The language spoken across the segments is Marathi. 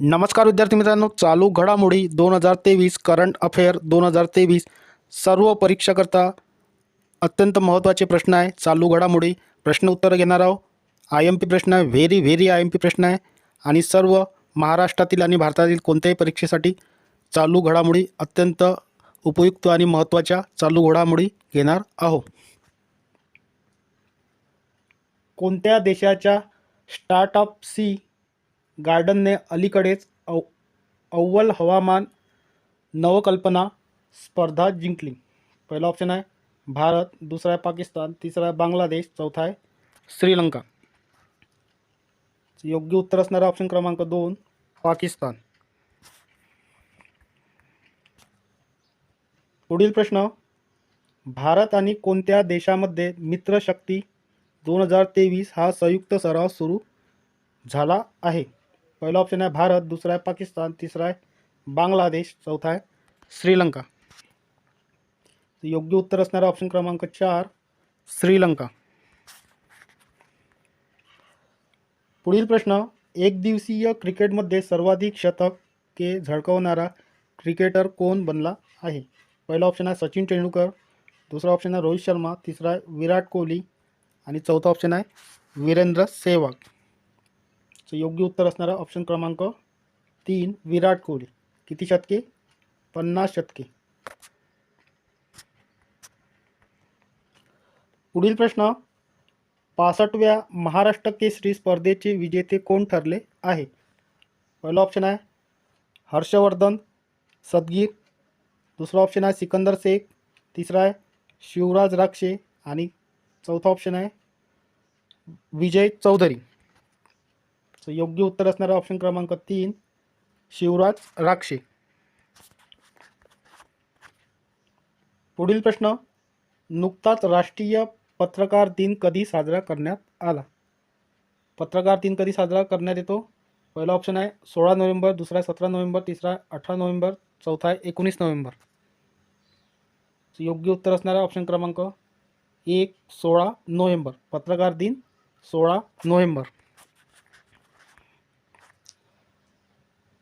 नमस्कार विद्यार्थी मित्रांनो चालू घडामोडी दोन हजार तेवीस करंट अफेअर दोन हजार तेवीस सर्व परीक्षाकरता अत्यंत महत्त्वाचे प्रश्न आहे. चालू घडामोडी प्रश्न उत्तरं घेणार आहोत. आय एम पी प्रश्न आहे very very I M P प्रश्न आहे. आणि सर्व महाराष्ट्रातील आणि भारतातील कोणत्याही परीक्षेसाठी चालू घडामोडी अत्यंत उपयुक्त आणि महत्त्वाच्या चालू घडामोडी घेणार आहोत. कोणत्या देशाच्या स्टार्टअप सी गार्डनने अलीकडेच अव अव्वल हवामान नवकल्पना स्पर्धा जिंकली. पहिला ऑप्शन आहे भारत दुसरा आहे पाकिस्तान तिसरा आहे बांगलादेश चौथा आहे श्रीलंका. योग्य उत्तर असणारा ऑप्शन क्रमांक दोन पाकिस्तान. पुढील प्रश्न भारत आणि कोणत्या देशामध्ये मित्रशक्ती दोन हजार तेवीस हा संयुक्त सराव सुरू झाला आहे? पहिला ऑप्शन आहे भारत दुसरा आहे पाकिस्तान तिसरा आहे बांगलादेश चौथा आहे श्रीलंका. योग्य उत्तर असणारा ऑप्शन क्रमांक चार श्रीलंका. पुढील प्रश्न एक दिवसीय क्रिकेटमध्ये सर्वाधिक शतक के झळकवणारा क्रिकेटर कोण बनला आहे? पहिला ऑप्शन आहे सचिन तेंडुलकर दुसरा ऑप्शन आहे रोहित शर्मा तिसरा आहे विराट कोहली आणि चौथा ऑप्शन आहे वीरेंद्र सेहवाग. सो योग्य उत्तर असणारा ऑप्शन क्रमांक तीन विराट कोहली. किती शतके? पन्नास शतके. पुढील प्रश्न पासष्टव्या महाराष्ट्र केसरी स्पर्धेचे विजेते कोण ठरले आहे? पहिला ऑप्शन आहे हर्षवर्धन सदगीर दुसरा ऑप्शन आहे सिकंदर शेख. तिसरा आहे शिवराज राक्षे. आणि चौथा ऑप्शन आहे विजय चौधरी. सो योग्य उत्तर असणारा ऑप्शन क्रमांक तीन शिवराज राक्षे. पुढील प्रश्न नुकताच राष्ट्रीय पत्रकार दिन कधी साजरा करण्यात आला? पत्रकार दिन कधी साजरा करण्यात येतो? पहिला ऑप्शन आहे सोळा नोव्हेंबर दुसरा सतरा नोव्हेंबर तिसरा अठरा नोव्हेंबर चौथा आहे एकोणीस नोव्हेंबर. योग्य उत्तर असणारा ऑप्शन क्रमांक एक सोळा नोव्हेंबर. पत्रकार दिन सोळा नोव्हेंबर.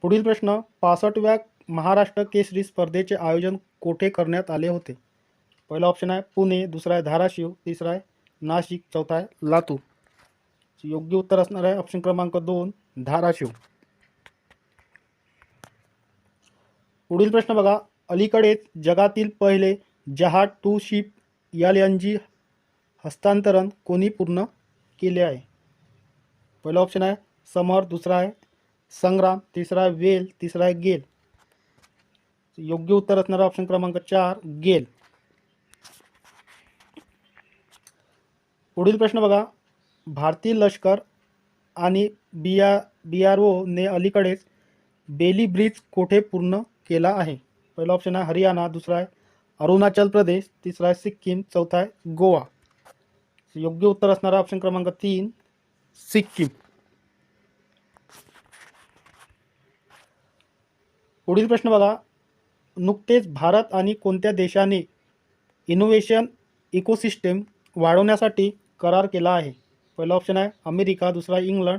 पुढील प्रश्न पासष्टव्या महाराष्ट्र केसरी स्पर्धेचे आयोजन कोठे करण्यात आले होते? पहिला ऑप्शन आहे पुणे दुसरा आहे धाराशिव तिसरा आहे नाशिक चौथा आहे लातूर. योग्य उत्तर असणार आहे ऑप्शन क्रमांक दोन धाराशिव. पुढील प्रश्न बघा. अलीकडेच जगातील पहिले जहाज to ship L N G हस्तांतरण कोणी पूर्ण केले आहे? पहिला ऑप्शन आहे समर दुसरा आहे संग्राम तिसरा आहे वेल तिसरा आहे गेल. योग्य उत्तर असणारा ऑप्शन क्रमांक चार गेल. पुढील प्रश्न बघा. भारतीय लष्कर आणि बी आर बी आर ओने अलीकडेच बेली ब्रिज कोठे पूर्ण केला आहे? पहिला ऑप्शन आहे हरियाणा दुसरा आहे अरुणाचल प्रदेश तिसरा आहे सिक्कीम चौथा आहे गोवा. योग्य उत्तर असणारा ऑप्शन क्रमांक तीन सिक्कीम. पुढील प्रश्न बघा. नुकतेच भारत आणि कोणत्या देशाने इनोव्हेशन इकोसिस्टेम वाढवण्यासाठी करार केला आहे? पहिला ऑप्शन आहे अमेरिका दुसरा आहे इंग्लंड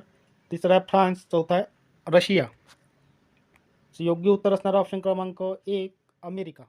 तिसरा आहे फ्रान्स चौथा आहे रशिया. योग्य उत्तर असणारा ऑप्शन क्रमांक एक अमेरिका.